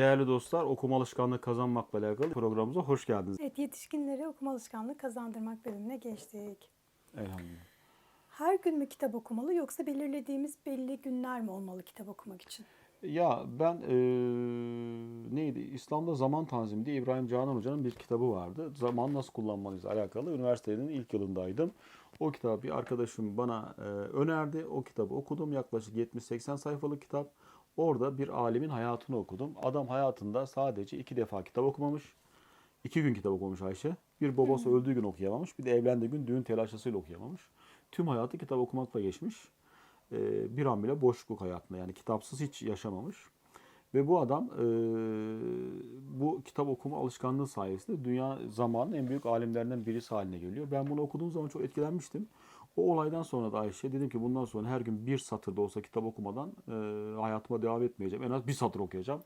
Değerli dostlar, okuma alışkanlığı kazanmakla alakalı programımıza hoş geldiniz. Evet, yetişkinlere okuma alışkanlığı kazandırmak bölümüne geçtik. Elhamdülillah. Her gün mü kitap okumalı yoksa belirlediğimiz belli günler mi olmalı kitap okumak için? Ya ben eee, neydi? İslam'da Zaman Tanzimi diye İbrahim Canan Hoca'nın bir kitabı vardı. Zaman nasıl kullanmalıyız alakalı. Üniversitenin ilk yılındaydım. O kitabı bir arkadaşım bana eee, önerdi. O kitabı okudum. Yaklaşık 70-80 sayfalık kitap. Orada bir alimin hayatını okudum. Adam hayatında sadece iki defa kitap okumamış. İki gün kitap okumamış Ayşe. Bir babası öldüğü gün okuyamamış. Bir de evlendiği gün düğün telaşesıyla okuyamamış. Tüm hayatı kitap okumakla geçmiş. Ee, bir an bile boşluk hayatında yani kitapsız hiç yaşamamış. Ve bu adam e, bu kitap okuma alışkanlığı sayesinde dünya zamanın en büyük alimlerinden birisi haline geliyor. Ben bunu okuduğum zaman çok etkilenmiştim. O olaydan sonra da Ayşe dedim ki bundan sonra her gün bir satır da olsa kitap okumadan e, hayatıma devam etmeyeceğim. En az bir satır okuyacağım.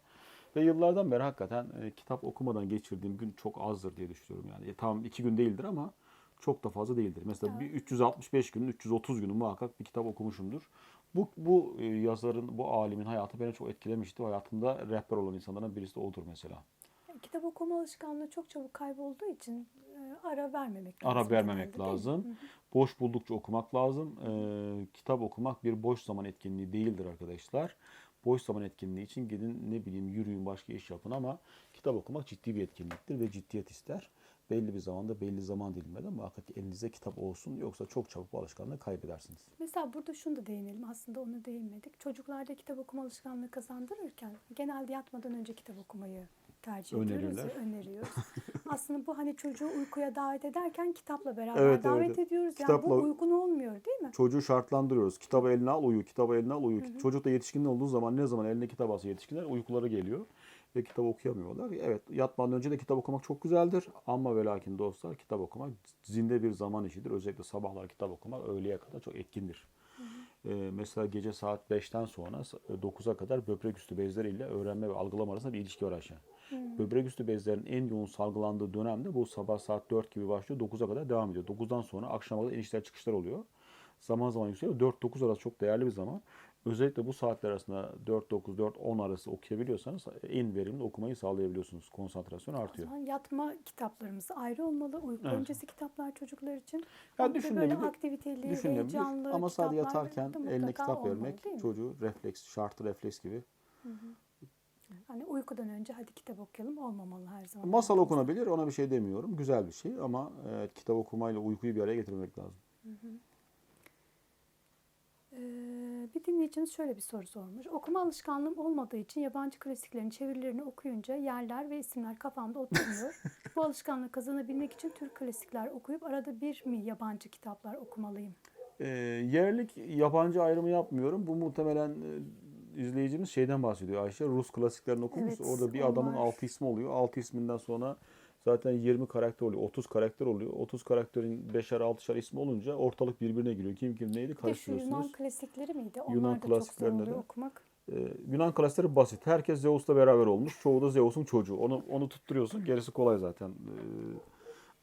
Ve yıllardan beri hakikaten e, kitap okumadan geçirdiğim gün çok azdır diye düşünüyorum. Yani e, tamam iki gün değildir ama çok da fazla değildir. Mesela bir 365 günün 330 günü muhakkak bir kitap okumuşumdur. Bu, bu e, yazarın, bu alimin hayatı beni çok etkilemişti. Hayatımda rehber olan insanlardan birisi de odur mesela. Kitap okuma alışkanlığı çok çabuk kaybolduğu için e, ara vermemek lazım. Ara vermemek lazım. Boş buldukça okumak lazım. Ee, kitap okumak bir boş zaman etkinliği değildir arkadaşlar. Boş zaman etkinliği için gidin ne bileyim yürüyün başka iş yapın ama kitap okumak ciddi bir etkinliktir ve ciddiyet ister. Belli bir zamanda belli zaman diliminde muhakkak elinizde kitap olsun yoksa çok çabuk bu alışkanlığı kaybedersiniz. Mesela burada şunu da değinelim. Aslında onu değinmedik. Çocuklarda kitap okuma alışkanlığı kazandırırken genelde yatmadan önce kitap okumayı tercih ediyoruz Öneriyorlar. ve öneriyoruz. Aslında bu hani çocuğu uykuya davet ederken kitapla beraber Evet, davet evet. ediyoruz. Yani Kitapla- bu uygun olmuyor değil mi? Çocuğu şartlandırıyoruz. Kitabı eline al uyu, kitabı eline al uyu. Çocuk da yetişkin olduğu zaman ne zaman eline kitap alsa yetişkinler uykuları geliyor ve kitap okuyamıyorlar. Evet yatmadan önce de kitap okumak çok güzeldir ama ve lakin dostlar kitap okumak zinde bir zaman işidir. Özellikle sabahlar kitap okumak öğleye kadar çok etkindir. Ee, mesela gece saat 5'ten sonra 9'a kadar böbrek üstü bezleriyle öğrenme ve algılama arasında bir ilişki var Ayşe. Böbrek üstü bezlerin en yoğun salgılandığı dönemde bu sabah saat 4 gibi başlıyor 9'a kadar devam ediyor. 9'dan sonra akşama kadar inişler çıkışlar oluyor. Zaman zaman yükseliyor. 4-9 arası çok değerli bir zaman. Özellikle bu saatler arasında 4-9, 4-10 arası okuyabiliyorsanız en verimli okumayı sağlayabiliyorsunuz. Konsantrasyon O artıyor. zaman yatma kitaplarımız ayrı olmalı. Uyku Evet. öncesi kitaplar çocuklar için. Ya düşünülebilir. Böyle aktiviteli, heyecanlı Ama sadece yatarken eline kitap olmalı, vermek çocuğu refleks, şartlı refleks gibi. Hani uykudan önce hadi kitap okuyalım olmamalı her zaman. Masal okunabilir ona bir şey demiyorum. Güzel bir şey ama evet, kitap okumayla uykuyu bir araya getirmek lazım. Ee, bir dinleyicimiz şöyle bir soru sormuş. Okuma alışkanlığım olmadığı için yabancı klasiklerin çevirilerini okuyunca yerler ve isimler kafamda oturmuyor. Bu alışkanlığı kazanabilmek için Türk klasikler okuyup arada bir mi yabancı kitaplar okumalıyım? Ee, yerlik yabancı ayrımı yapmıyorum. Bu muhtemelen e, izleyicimiz şeyden bahsediyor Ayşe. Rus klasiklerini okumuş. Evet, Orada bir onlar. adamın altı ismi oluyor. Altı isminden sonra zaten 20 karakter oluyor. 30 karakter oluyor. 30 karakterin 5'er 6'şer ismi olunca ortalık birbirine giriyor. Kim kim neydi karıştırıyorsunuz. Yunan klasikleri miydi? Onlar Yunan da çok klasiklerinde de. okumak. Ee, Yunan klasikleri basit. Herkes Zeus'la beraber olmuş. Çoğu da Zeus'un çocuğu. Onu onu tutturuyorsun. Gerisi kolay zaten. Ee,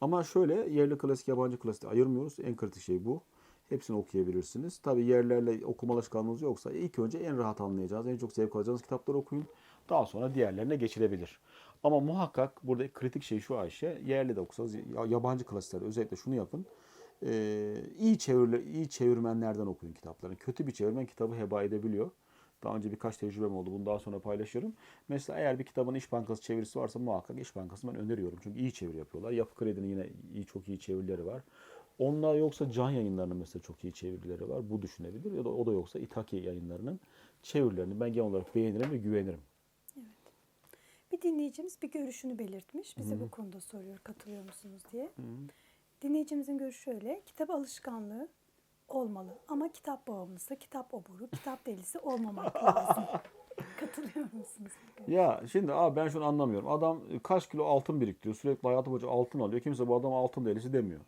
ama şöyle yerli klasik, yabancı klasik ayırmıyoruz. En kritik şey bu. Hepsini okuyabilirsiniz. Tabii yerlerle okuma alışkanlığınız yoksa ilk önce en rahat anlayacağınız, en çok zevk alacağınız kitapları okuyun. Daha sonra diğerlerine geçilebilir. Ama muhakkak burada kritik şey şu Ayşe. Yerli de okusanız, ya- yabancı klasikler özellikle şunu yapın. Ee, iyi çevirle, iyi çevirmenlerden okuyun kitaplarını. Kötü bir çevirmen kitabı heba edebiliyor. Daha önce birkaç tecrübem oldu. Bunu daha sonra paylaşırım. Mesela eğer bir kitabın İş Bankası çevirisi varsa muhakkak İş Bankası'nı ben öneriyorum. Çünkü iyi çeviri yapıyorlar. Yapı Kredi'nin yine iyi, çok iyi çevirileri var. Onlar yoksa Can Yayınları'nın mesela çok iyi çevirileri var. Bu düşünebilir. Ya da o da yoksa İtaki Yayınları'nın çevirilerini ben genel olarak beğenirim ve güvenirim. Bir dinleyicimiz bir görüşünü belirtmiş. Bize bu konuda soruyor katılıyor musunuz diye. Dinleyicimizin görüşü şöyle. Kitap alışkanlığı olmalı ama kitap bağımlısı, kitap oburu, kitap delisi olmamak lazım. Katılıyor musunuz? Ya şimdi abi ben şunu anlamıyorum. Adam kaç kilo altın biriktiriyor. Sürekli hayatı boyunca altın alıyor. Kimse bu adama altın delisi demiyor.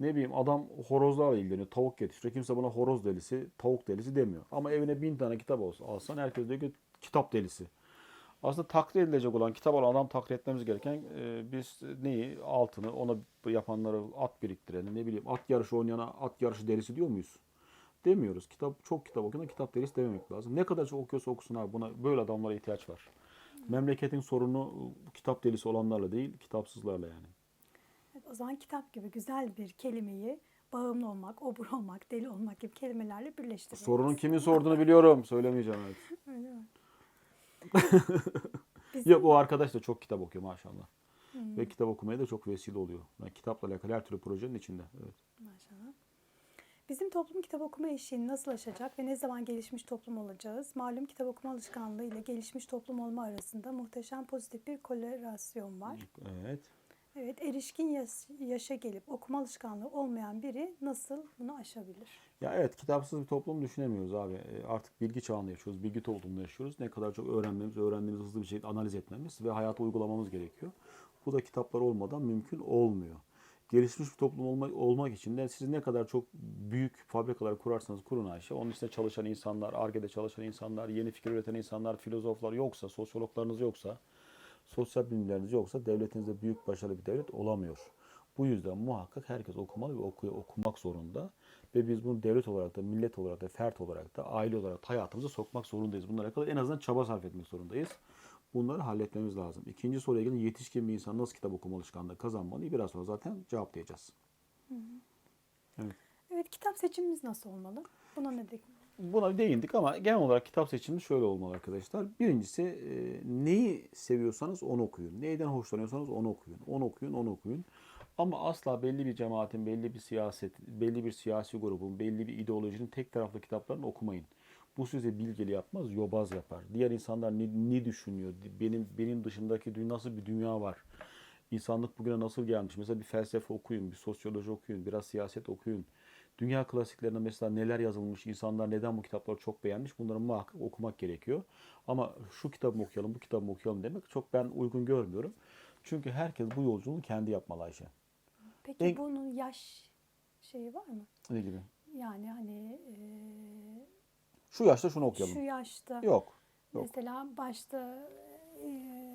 Ne bileyim adam horozlarla ilgileniyor. Tavuk yetiştiriyor. Kimse buna horoz delisi, tavuk delisi demiyor. Ama evine bin tane kitap olsa, alsan herkes diyor ki kitap delisi. Aslında takdir edilecek olan, kitap olan adam takdir etmemiz gereken e, biz neyi? Altını, ona yapanları at biriktireni, ne bileyim at yarışı oynayana at yarışı delisi diyor muyuz? Demiyoruz. Kitap çok kitap okuyana kitap delisi dememek lazım. Ne kadar çok okuyorsa okusun abi. Buna böyle adamlara ihtiyaç var. Memleketin sorunu kitap delisi olanlarla değil, kitapsızlarla yani. O zaman kitap gibi güzel bir kelimeyi bağımlı olmak, obur olmak, deli olmak gibi kelimelerle birleştiriyoruz. Sorunun kimin sorduğunu biliyorum. Söylemeyeceğim evet. Öyle mi? Ya bu arkadaş da çok kitap okuyor maşallah. Ve kitap okumaya da çok vesile oluyor. Yani kitapla alakalı her türlü projenin içinde. Evet. Maşallah. Bizim toplum kitap okuma eşiğini nasıl aşacak ve ne zaman gelişmiş toplum olacağız? Malum kitap okuma alışkanlığı ile gelişmiş toplum olma arasında muhteşem pozitif bir korelasyon var. Evet. Evet, erişkin yaş- yaşa gelip okuma alışkanlığı olmayan biri nasıl bunu aşabilir? Ya evet kitapsız bir toplum düşünemiyoruz abi. E, Artık bilgi çağında yaşıyoruz. Bilgi toplumunda yaşıyoruz. Ne kadar çok öğrenmemiz, öğrendiğimizi hızlı bir şekilde analiz etmemiz ve hayata uygulamamız gerekiyor. Bu da kitaplar olmadan mümkün olmuyor. Gelişmiş bir toplum olmak için de siz ne kadar çok büyük fabrikalar kurarsanız kurun Ayşe. Onun içinde çalışan insanlar, ARGE'de çalışan insanlar, yeni fikir üreten insanlar, filozoflar yoksa, sosyologlarınız yoksa, sosyal bilimleriniz yoksa devletinizde büyük başarılı bir devlet olamıyor. Bu yüzden muhakkak herkes okumalı ve okuyor, okumak zorunda. Ve biz bunu devlet olarak da, millet olarak da, fert olarak da, aile olarak da hayatımıza sokmak zorundayız. Bunlara kadar en azından çaba sarf etmek zorundayız. Bunları halletmemiz lazım. İkinci soruya gelin yetişkin bir insan nasıl kitap okuma alışkanlığı kazanmalı? Biraz sonra zaten cevaplayacağız. Evet. Evet, kitap seçimimiz nasıl olmalı? Buna ne de Buna değindik ama genel olarak kitap seçimimiz şöyle olmalı arkadaşlar. Birincisi e, neyi seviyorsanız onu okuyun. Neyden hoşlanıyorsanız onu okuyun. Onu okuyun, onu okuyun. Ama asla belli bir cemaatin, belli bir siyaset, belli bir siyasi grubun, belli bir ideolojinin tek taraflı kitaplarını okumayın. Bu size bilgili yapmaz, yobaz yapar. Diğer insanlar ne, ne düşünüyor? Benim benim dışındaki dünya nasıl bir dünya var? İnsanlık bugüne nasıl gelmiş? Mesela bir felsefe okuyun, bir sosyoloji okuyun, biraz siyaset okuyun. Dünya klasiklerinde mesela neler yazılmış, insanlar neden bu kitapları çok beğenmiş bunları muhakkak okumak gerekiyor. Ama şu kitabı okuyalım, bu kitabı okuyalım demek çok ben uygun görmüyorum. Çünkü herkes bu yolculuğu kendi yapmalı Ayşe. Peki En- bunun yaş şeyi var mı? Ne gibi? Yani hani eee, Şu yaşta şunu okuyalım. şu yaşta Yok. Yok. mesela başta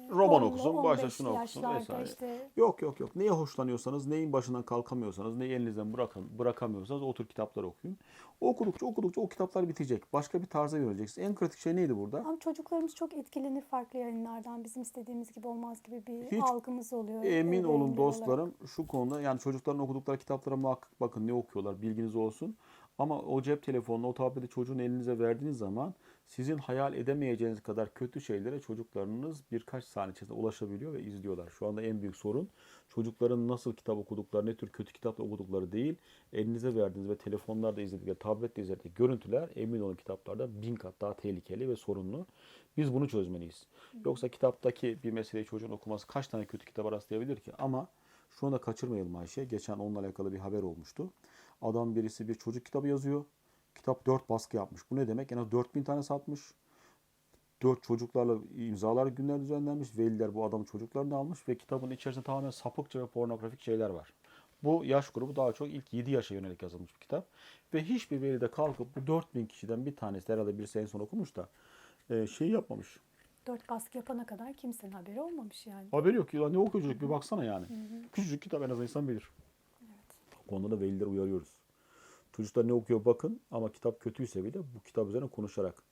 Roman 10'lu, okusun, başta 15 şunu okusun vesaire. işte Yok yok yok. Neye hoşlanıyorsanız, neyin başından kalkamıyorsanız, neyi elinizden bırakın, bırakamıyorsanız o tür kitaplar okuyun. Okudukça okudukça o kitaplar bitecek. Başka bir tarza yöneleceksiniz. En kritik şey neydi burada? ama çocuklarımız çok etkilenir farklı yayınlardan. Bizim istediğimiz gibi olmaz gibi bir Hiç algımız oluyor. Emin olun ebeveynler olarak. dostlarım şu konuda yani çocukların okudukları kitaplara muhakkak bakın ne okuyorlar bilginiz olsun. Ama o cep telefonunu o tableti çocuğun elinize verdiğiniz zaman sizin hayal edemeyeceğiniz kadar kötü şeylere çocuklarınız birkaç saniye içerisinde ulaşabiliyor ve izliyorlar. Şu anda en büyük sorun çocukların nasıl kitap okudukları, ne tür kötü kitap okudukları değil. Elinize verdiğiniz ve telefonlarda izledikleri, tablette izledikleri görüntüler emin olun kitaplarda bin kat daha tehlikeli ve sorunlu. Biz bunu çözmeliyiz. Yoksa kitaptaki bir meseleyi çocuğun okuması kaç tane kötü kitaba rastlayabilir ki? Ama şunu da kaçırmayalım Ayşe. Geçen onunla alakalı bir haber olmuştu. Adam birisi bir çocuk kitabı yazıyor. Kitap 4 baskı yapmış. Bu ne demek? En az 4000 tane satmış. 4 çocuklarla imzalar günler düzenlenmiş. Veliler bu adamın çocuklarını almış ve kitabın içerisinde tamamen sapıkça ve pornografik şeyler var. Bu yaş grubu daha çok ilk 7 yaşa yönelik yazılmış bir kitap. Ve hiçbir veli de kalkıp bu 4000 kişiden bir tanesi herhalde birisi en son okumuş da e, şey yapmamış. Dört baskı yapana kadar kimsenin haberi olmamış yani. Haberi yok. Lan ne okuyor çocuk bir baksana yani. Küçücük kitap en azından insan bilir. Bu konuda da velileri uyarıyoruz. Çocuklar ne okuyor bakın ama kitap kötüyse bile bu kitap üzerine konuşarak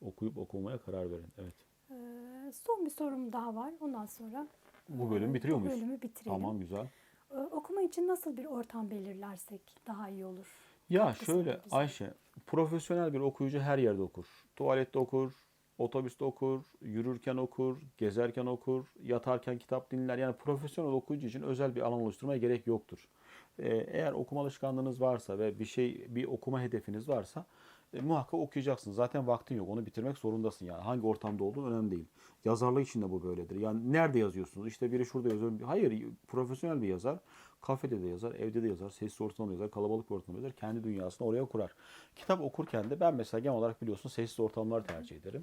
okuyup okumaya karar verin. Evet. Ee, son bir sorum daha var. Ondan sonra Bu bölümü bitiriyor bu muyuz? bölümü bitirelim. Tamam güzel. Ee, okuma için nasıl bir ortam belirlersek daha iyi olur? Ya Katkısı şöyle bize. Ayşe, profesyonel bir okuyucu her yerde okur. Tuvalette okur, otobüste okur, yürürken okur, gezerken okur, yatarken kitap dinler. Yani profesyonel okuyucu için özel bir alan oluşturmaya gerek yoktur. Ee, eğer okuma alışkanlığınız varsa ve bir şey, bir okuma hedefiniz varsa e, muhakkak okuyacaksın. Zaten vaktin yok. Onu bitirmek zorundasın yani. Hangi ortamda olduğun önemli değil. Yazarlık için de bu böyledir. Yani nerede yazıyorsunuz? İşte biri şurada yazıyor. Hayır, profesyonel bir yazar. Kafede de yazar, evde de yazar, sessiz ortamda yazar, kalabalık bir ortamda yazar. Kendi dünyasını oraya kurar. Kitap okurken de ben mesela genel olarak biliyorsun sessiz ortamları tercih ederim.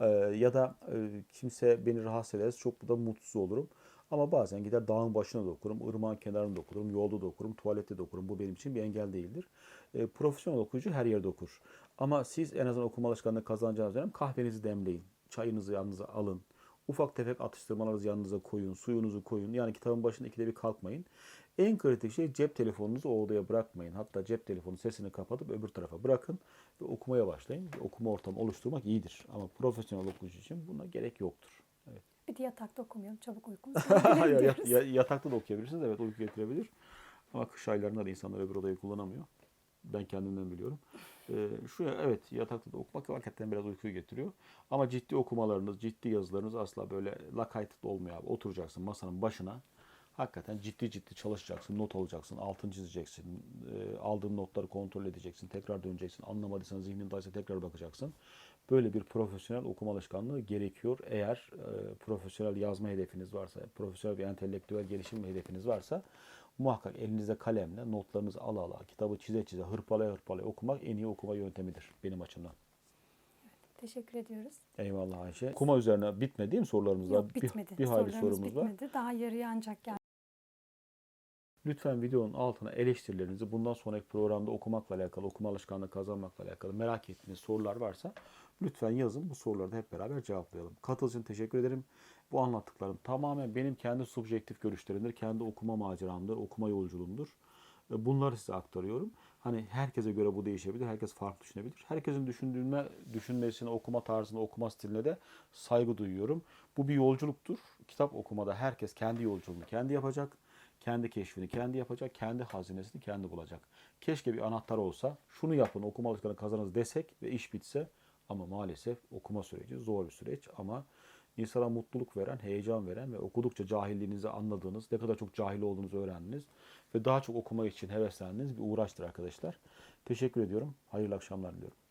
Ee, ya da e, kimse beni rahatsız ederse çok da mutsuz olurum. Ama bazen gider dağın başına da okurum, ırmağın kenarında okurum, yolda da okurum, tuvalette de okurum. Bu benim için bir engel değildir. E, profesyonel okuyucu her yerde okur. Ama siz en azından okuma alışkanlığı kazanacağınız dönem kahvenizi demleyin. Çayınızı yanınıza alın. Ufak tefek atıştırmalarınızı yanınıza koyun, suyunuzu koyun. Yani kitabın başında ikide bir kalkmayın. En kritik şey cep telefonunuzu o odaya bırakmayın. Hatta cep telefonu sesini kapatıp öbür tarafa bırakın ve okumaya başlayın. Okuma ortamı oluşturmak iyidir. Ama profesyonel okuyucu için buna gerek yoktur. Evet. Bir de yatakta okumayalım. Çabuk uykum. Ya- yatakta da okuyabilirsiniz. Evet uyku getirebilir. Ama kış aylarında da insanlar öbür odayı kullanamıyor. Ben kendimden biliyorum. Ee, şu evet yatakta da okumak hakikaten biraz uykuyu getiriyor. Ama ciddi okumalarınız, ciddi yazılarınız asla böyle lakayt olmuyor abi. Oturacaksın masanın başına. Hakikaten ciddi ciddi çalışacaksın, not alacaksın, altın çizeceksin, e, aldığın notları kontrol edeceksin, tekrar döneceksin. Anlamadıysan zihnindeyse tekrar bakacaksın. Böyle bir profesyonel okuma alışkanlığı gerekiyor. Eğer e, profesyonel yazma hedefiniz varsa, profesyonel bir entelektüel gelişim hedefiniz varsa muhakkak elinizde kalemle notlarınızı ala ala, kitabı çize çize, hırpalaya hırpalaya okumak en iyi okuma yöntemidir benim açımdan. Teşekkür ediyoruz. Eyvallah Ayşe. Okuma üzerine bitmedi değil mi sorularımız var? Yok Bir- bitmedi. Bir, hayli Sorularımız sorumuz var. bitmedi. Daha yarıya ancak geldi. Lütfen videonun altına eleştirilerinizi bundan sonraki programda okumakla alakalı, okuma alışkanlığı kazanmakla alakalı merak ettiğiniz sorular varsa lütfen yazın. Bu soruları da hep beraber cevaplayalım. Katıl teşekkür ederim. Bu anlattıklarım tamamen benim kendi subjektif görüşlerimdir. Kendi okuma maceramdır, okuma yolculuğumdur. Bunları size aktarıyorum. Hani herkese göre bu değişebilir. Herkes farklı düşünebilir. Herkesin düşündüğüne, düşünmesine, okuma tarzına, okuma stiline de saygı duyuyorum. Bu bir yolculuktur. Kitap okumada herkes kendi yolculuğunu kendi yapacak. Kendi keşfini kendi yapacak. Kendi hazinesini kendi bulacak. Keşke bir anahtar olsa. Şunu yapın okuma alışkanlığı kazanırız desek ve iş bitse. Ama maalesef okuma süreci zor bir süreç ama insana mutluluk veren, heyecan veren ve okudukça cahilliğinizi anladığınız, ne kadar çok cahil olduğunuzu öğrendiniz ve daha çok okumak için heveslendiğiniz bir uğraştır arkadaşlar. Teşekkür ediyorum. Hayırlı akşamlar diliyorum.